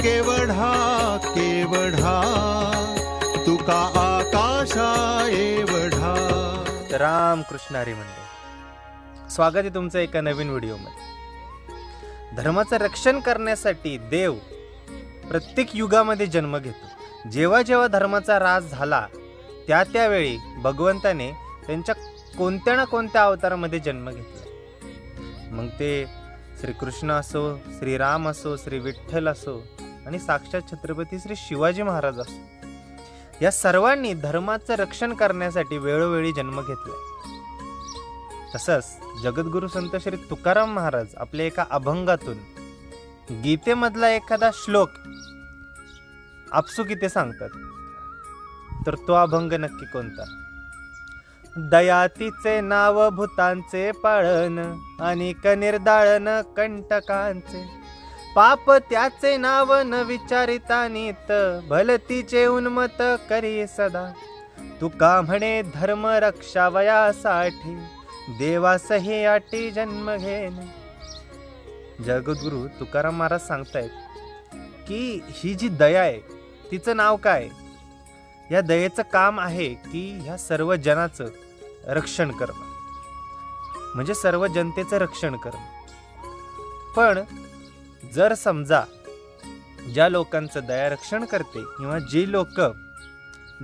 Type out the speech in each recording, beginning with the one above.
केवढा केवढा तुका आकाशा एवढा राम कृष्णारी हरी स्वागत आहे तुमचं एका नवीन व्हिडिओमध्ये. धर्माचं रक्षण करण्यासाठी देव प्रत्येक युगामध्ये जन्म घेतो. जेव्हा जेव्हा धर्माचा राज झाला त्या त्यावेळी भगवंताने त्यांच्या कोणत्या ना कोणत्या अवतारामध्ये जन्म घेतला. मग ते श्रीकृष्ण असो श्रीराम असो श्री विठ्ठल असो आणि साक्षात छत्रपती श्री शिवाजी महाराज असतो. या सर्वांनी धर्माचं रक्षण करण्यासाठी वेळोवेळी जन्म घेतला तसंच जगद्गुरु संत श्री तुकाराम महाराज आपल्या एका अभंगातून गीतेमधला एखादा श्लोक आपसुकी ते सांगतात. तर तो अभंग नक्की कोणता? दयातीचे नाव भूतांचे पाळण आणि निर्दाळन कंटकांचे. पाप त्याचे नाव न विचारिता नीत भलतीचे उन्मत करी सदा. तुका म्हणे धर्म रक्षावयासाठी देवासही आटी जन्म घेणे. जगद्गुरु तुकाराम महाराज सांगतायत की ही जी दया आहे तिचं नाव काय? या दयेचं काम आहे की ह्या सर्व जनाचं रक्षण करणं. म्हणजे सर्व जनतेचं रक्षण करणं. पण जर समजा ज्या लोकांचं दयारक्षण करते किंवा जी लोक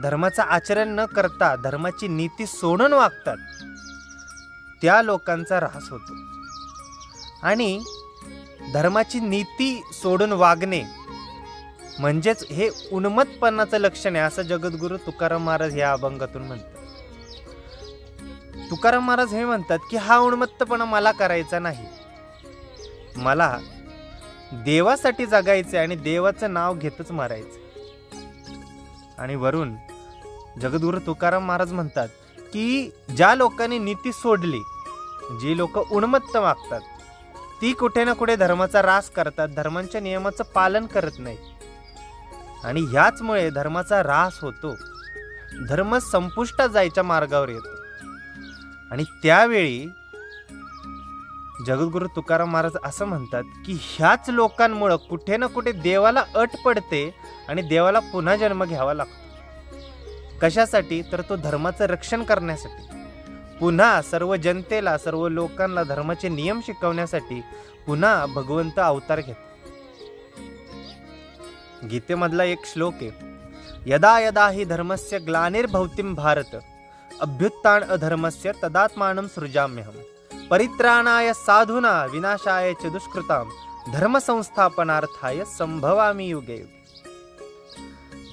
धर्माचं आचरण न करता धर्माची नीती सोडून वागतात त्या लोकांचा ऱ्हास होतो. आणि धर्माची नीती सोडून वागणे म्हणजेच हे उन्मतपणाचं लक्षण आहे असं जगद्गुरु तुकाराम महाराज या अभंगातून म्हणतात. तुकाराम महाराज हे म्हणतात की हा उन्मत्तपणा मला करायचा नाही. मला देवासाठी जगायचे आणि देवाचं नाव घेतच मारायचं. आणि वरून जगद्गुरु तुकाराम महाराज म्हणतात की ज्या लोकांनी नीती सोडली जी लोक उन्मत्त मागतात ती कुठे ना कुठे धर्माचा रास करतात धर्मांच्या नियमाचं पालन करत नाही. आणि ह्याचमुळे धर्माचा रास होतो. धर्म संपुष्टात जायच्या मार्गावर येतो. आणि त्यावेळी जगद्गुरु तुकाराम महाराज असं म्हणतात की ह्याच लोकांमुळं कुठे ना कुठे देवाला अट पडते आणि देवाला पुन्हा जन्म घ्यावा लागतो. कशासाठी? तर तो धर्माचं रक्षण करण्यासाठी. पुन्हा सर्व जनतेला सर्व लोकांना धर्माचे नियम शिकवण्यासाठी पुन्हा भगवंत अवतार घेतो. गीतेमधला एक श्लोक आहे यदा यदा हि धर्मस्य ग्लानिर्भवतीम भारत अभ्युत्थान अधर्मस्य तदात्मानं सृजाम्यहम. परित्राणाय साधुना विनाशाय च दुष्कृताम धर्मसंस्थापनार्थाय संभवामी युगे। युगे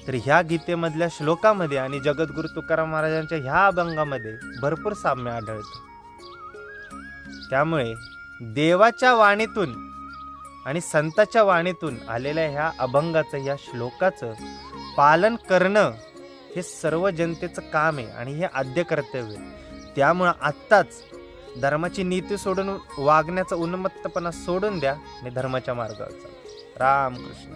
तर ह्या गीतेमधल्या श्लोकामध्ये आणि जगद्गुरु तुकाराम महाराजांच्या ह्या अभंगामध्ये भरपूर साम्य आढळतं. त्यामुळे देवाच्या वाणीतून आणि संताच्या वाणीतून आलेल्या ह्या अभंगाचं ह्या श्लोकाचं पालन करणं हे सर्व जनतेचं काम आहे आणि हे आद्य कर्तव्य आहे. त्यामुळं आत्ताच धर्माची नीती सोडून वागण्याचा उन्मत्तपणा सोडून द्या आणि धर्माच्या मार्गावर चाला. रामकृष्ण.